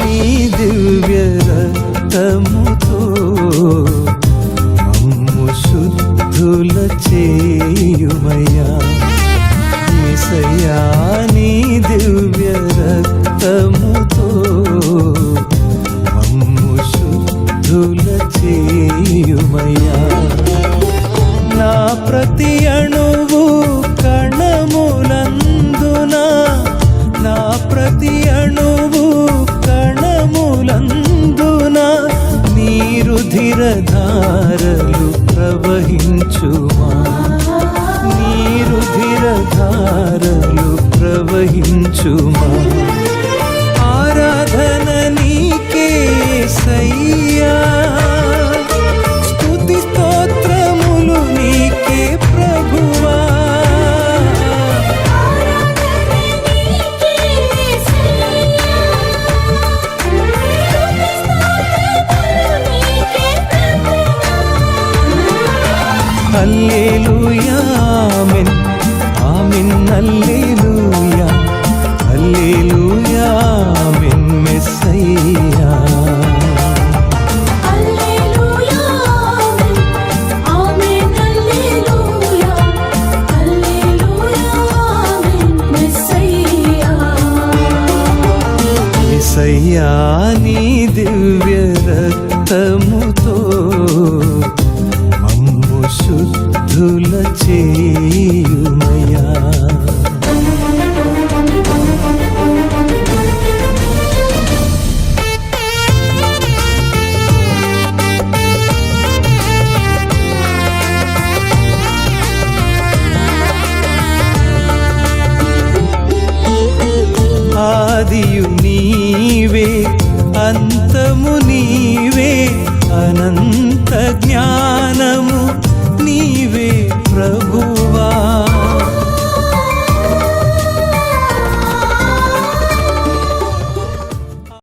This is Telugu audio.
నీ దివ్య రక్తముతో నా ప్రతి అణువు కణములందున నా ప్రతి అణువు కణములందున నీరు ధిరధారలు ప్రవహించుమా. నీరు ధిరధారలు ప్రవహించుమా. Hallelujah amen. Amen hallelujah. Hallelujah amen messiah. నీ దివ్య రక్తముతో ఆదియు నీవే అంతము నీవే అనంత జ్ఞానము నీవే ప్రభువా.